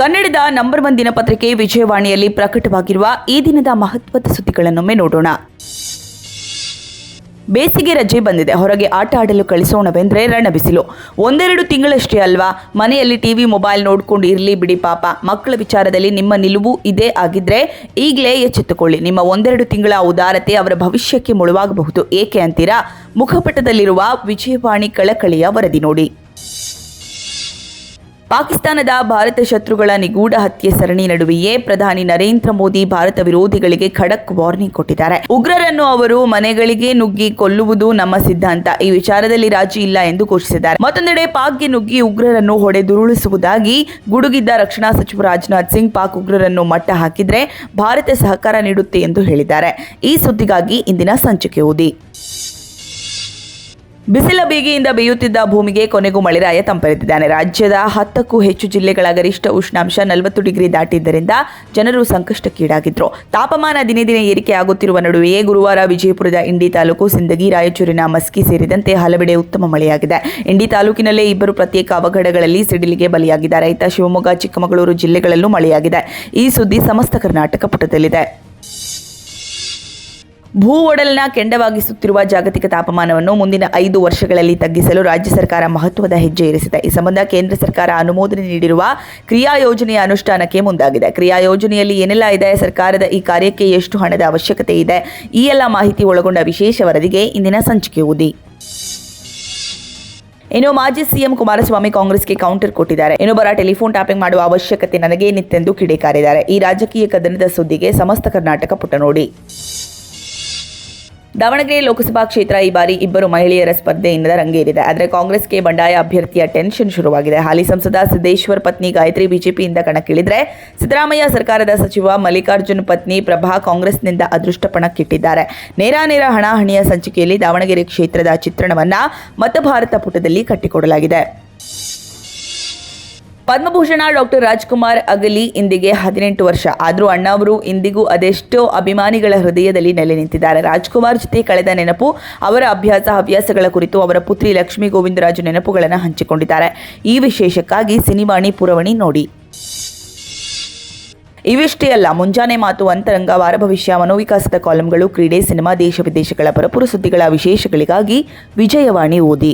ಕನ್ನಡದ number one ದಿನಪತ್ರಿಕೆ ವಿಜಯವಾಣಿಯಲ್ಲಿ ಪ್ರಕಟವಾಗಿರುವ ಈ ದಿನದ ಮಹತ್ವದ ಸುದ್ದಿಗಳನ್ನೊಮ್ಮೆ ನೋಡೋಣ. ಬೇಸಿಗೆ ರಜೆ ಬಂದಿದೆ. ಹೊರಗೆ ಆಟ ಆಡಲು ಕಳಿಸೋಣವೆಂದ್ರೆ ರಣಬಿಸಿಲು. ಒಂದೆರಡು ತಿಂಗಳಷ್ಟೇ ಅಲ್ವಾ? ಮನೆಯಲ್ಲಿ ಟಿವಿ, ಮೊಬೈಲ್ ನೋಡ್ಕೊಂಡು ಇರಲಿ ಬಿಡಿ ಪಾಪ. ಮಕ್ಕಳ ವಿಚಾರದಲ್ಲಿ ನಿಮ್ಮ ನಿಲುವು ಇದೇ ಆಗಿದ್ರೆ ಈಗಲೇ ಎಚ್ಚೆತ್ತುಕೊಳ್ಳಿ. ನಿಮ್ಮ ಒಂದೆರಡು ತಿಂಗಳ ಉದಾರತೆ ಅವರ ಭವಿಷ್ಯಕ್ಕೆ ಮುಳುವಾಗಬಹುದು. ಏಕೆ ಅಂತೀರಾ? ಮುಖಪಟದಲ್ಲಿರುವ ವಿಜಯವಾಣಿ ಕಳಕಳಿಯ ವರದಿ ನೋಡಿ. ಪಾಕಿಸ್ತಾನದ ಭಾರತ ಶತ್ರುಗಳ ನಿಗೂಢ ಹತ್ಯೆ ಸರಣಿ ನಡುವೆಯೇ ಪ್ರಧಾನಿ ನರೇಂದ್ರ ಮೋದಿ ಭಾರತ ವಿರೋಧಿಗಳಿಗೆ ಖಡಕ್ ವಾರ್ನಿಂಗ್ ಕೊಟ್ಟಿದ್ದಾರೆ. ಉಗ್ರರನ್ನು ಅವರು ಮನೆಗಳಿಗೆ ನುಗ್ಗಿ ಕೊಲ್ಲುವುದು ನಮ್ಮ ಸಿದ್ಧಾಂತ. ಈ ವಿಚಾರದಲ್ಲಿ ರಾಜಿ ಇಲ್ಲ ಎಂದು ಘೋಷಿಸಿದ್ದಾರೆ. ಮತ್ತೊಂದೆಡೆ ಪಾಕ್ಗೆ ನುಗ್ಗಿ ಉಗ್ರರನ್ನು ಹೊಡೆದುರುಳಿಸುವುದಾಗಿ ಗುಡುಗಿದ್ದ ರಕ್ಷಣಾ ಸಚಿವ ರಾಜನಾಥ್ ಸಿಂಗ್ ಪಾಕ್ ಉಗ್ರರನ್ನು ಮಟ್ಟ ಹಾಕಿದ್ರೆ ಭಾರತ ಸಹಕಾರ ನೀಡುತ್ತೆ ಎಂದು ಹೇಳಿದ್ದಾರೆ. ಈ ಸುದ್ದಿಗಾಗಿ ಇಂದಿನ ಸಂಚಿಕೆ ಓದಿ. ಬಿಸಿಲ ಬೀಗಿಯಿಂದ ಬೇಯುತ್ತಿದ್ದ ಭೂಮಿಗೆ ಕೊನೆಗೂ ಮಳೆರಾಯ ತಂಪರೆದಿದ್ದಾನೆ. ರಾಜ್ಯದ ಹತ್ತಕ್ಕೂ ಹೆಚ್ಚು ಜಿಲ್ಲೆಗಳ ಗರಿಷ್ಠ ಉಷ್ಣಾಂಶ ನಲವತ್ತು ಡಿಗ್ರಿ ದಾಟಿದ್ದರಿಂದ ಜನರು ಸಂಕಷ್ಟಕ್ಕೀಡಾಗಿದ್ರು. ತಾಪಮಾನ ದಿನೇ ದಿನೇ ಏರಿಕೆಯಾಗುತ್ತಿರುವ ನಡುವೆಯೇ ಗುರುವಾರ ವಿಜಯಪುರದ ಇಂಡಿ ತಾಲೂಕು ಸಿಂದಗಿ, ರಾಯಚೂರಿನ ಮಸ್ಕಿ ಸೇರಿದಂತೆ ಹಲವೆಡೆ ಉತ್ತಮ ಮಳೆಯಾಗಿದೆ. ಇಂಡಿ ತಾಲೂಕಿನಲ್ಲೇ ಇಬ್ಬರು ಪ್ರತ್ಯೇಕ ಅವಘಡಗಳಲ್ಲಿ ಸಿಡಿಲಿಗೆ ಬಲಿಯಾಗಿದ್ದಾರೆ ರೈತ ಶಿವಮೊಗ್ಗ, ಚಿಕ್ಕಮಗಳೂರು ಜಿಲ್ಲೆಗಳಲ್ಲೂ ಮಳೆಯಾಗಿದೆ. ಈ ಸುದ್ದಿ ಸಮಸ್ತ ಕರ್ನಾಟಕ ಪುಟದಲ್ಲಿದೆ. ಭೂ ಒಡಲಿನ ಕೆಂಡವಾಗಿಸುತ್ತಿರುವ ಜಾಗತಿಕ ತಾಪಮಾನವನ್ನು ಮುಂದಿನ ಐದು ವರ್ಷಗಳಲ್ಲಿ ತಗ್ಗಿಸಲು ರಾಜ್ಯ ಸರ್ಕಾರ ಮಹತ್ವದ ಹೆಜ್ಜೆ ಇರಿಸಿದೆ. ಈ ಸಂಬಂಧ ಕೇಂದ್ರ ಸರ್ಕಾರ ಅನುಮೋದನೆ ನೀಡಿರುವ ಕ್ರಿಯಾ ಯೋಜನೆಯ ಅನುಷ್ಠಾನಕ್ಕೆ ಮುಂದಾಗಿದೆ. ಕ್ರಿಯಾ ಯೋಜನೆಯಲ್ಲಿ ಏನೆಲ್ಲ ಇದೆ? ಸರ್ಕಾರದ ಈ ಕಾರ್ಯಕ್ಕೆ ಎಷ್ಟು ಹಣದ ಅವಶ್ಯಕತೆ ಇದೆ? ಈ ಎಲ್ಲ ಮಾಹಿತಿ ಒಳಗೊಂಡ ವಿಶೇಷ ವರದಿಗೆ ಇಂದಿನ ಸಂಚಿಕೆ ಓದಿ ಇನ್ನು ಮಾಜಿ ಸಿಎಂ ಕುಮಾರಸ್ವಾಮಿ ಕಾಂಗ್ರೆಸ್ಗೆ ಕೌಂಟರ್ ಕೊಟ್ಟಿದ್ದಾರೆ. ಇನ್ನೊಬ್ಬರ ಟೆಲಿಫೋನ್ ಟ್ಯಾಪಿಂಗ್ ಮಾಡುವ ಅವಶ್ಯಕತೆ ನನಗೇನಿತ್ತೆಂದು ಕಿಡಿಕಾರಿದ್ದಾರೆ. ಈ ರಾಜಕೀಯ ಕದನದ ಸುದ್ದಿಗೆ ಸಮಸ್ತ ಕರ್ನಾಟಕ ಪುಟ ನೋಡಿ. ದಾವಣಗೆರೆ ಲೋಕಸಭಾ ಕ್ಷೇತ್ರ ಈ ಬಾರಿ ಇಬ್ಬರು ಮಹಿಳೆಯರ ಸ್ಪರ್ಧೆಯಿಂದ ರಂಗೇರಿದೆ. ಆದರೆ ಕಾಂಗ್ರೆಸ್ಗೆ ಬಂಡಾಯ ಅಭ್ಯರ್ಥಿಯ ಟೆನ್ಷನ್ ಶುರುವಾಗಿದೆ. ಹಾಲಿ ಸಂಸದ ಸಿದ್ದೇಶ್ವರ್ ಪತ್ನಿ ಗಾಯತ್ರಿ ಬಿಜೆಪಿಯಿಂದ ಕಣಕ್ಕಿಳಿದ್ರೆ ಸಿದ್ದರಾಮಯ್ಯ ಸರ್ಕಾರದ ಸಚಿವ ಮಲ್ಲಿಕಾರ್ಜುನ್ ಪತ್ನಿ ಪ್ರಭಾ ಕಾಂಗ್ರೆಸ್ನಿಂದ ಅದೃಷ್ಟಪಣಕ್ಕಿಟ್ಟಿದ್ದಾರೆ ನೇರ ನೇರ ಹಣಾಹಣಿಯ ಸಂಚಿಕೆಯಲ್ಲಿ ದಾವಣಗೆರೆ ಕ್ಷೇತ್ರದ ಚಿತ್ರಣವನ್ನ ಮತಭಾರತ ಪುಟದಲ್ಲಿ ಕಟ್ಟಿಕೊಡಲಾಗಿದೆ. ಪದ್ಮಭೂಷಣ ಡಾಕ್ಟರ್ ರಾಜ್ಕುಮಾರ್ ಅಗಲಿ ಇಂದಿಗೆ ಹದಿನೆಂಟು ವರ್ಷ. ಆದರೂ ಅಣ್ಣ ಅವರು ಇಂದಿಗೂ ಅದೆಷ್ಟೋ ಅಭಿಮಾನಿಗಳ ಹೃದಯದಲ್ಲಿ ನೆಲೆ ನಿಂತಿದ್ದಾರೆ. ರಾಜ್ಕುಮಾರ್ ಜೊತೆ ಕಳೆದ ನೆನಪು ಅವರ ಅಭ್ಯಾಸ, ಹವ್ಯಾಸಗಳ ಕುರಿತು ಅವರ ಪುತ್ರಿ ಲಕ್ಷ್ಮೀ ಗೋವಿಂದರಾಜು ನೆನಪುಗಳನ್ನು ಹಂಚಿಕೊಂಡಿದ್ದಾರೆ. ಈ ವಿಶೇಷಕ್ಕಾಗಿ ಸಿನಿವಾಣಿ ಪುರವಣಿ ನೋಡಿ. ಇವಿಷ್ಟೇ ಅಲ್ಲ, ಮುಂಜಾನೆ ಮಾತು ಅಂತರಂಗ, ವಾರ ಭವಿಷ್ಯ, ಮನೋವಿಕಾಸದ ಕಾಲಂಗಳು, ಕ್ರೀಡೆ, ಸಿನಿಮಾ, ದೇಶ, ವಿದೇಶಗಳ ಪರಪುರ ಸುದ್ದಿಗಳ ವಿಶೇಷಗಳಿಗಾಗಿ ವಿಜಯವಾಣಿ ಓದಿ.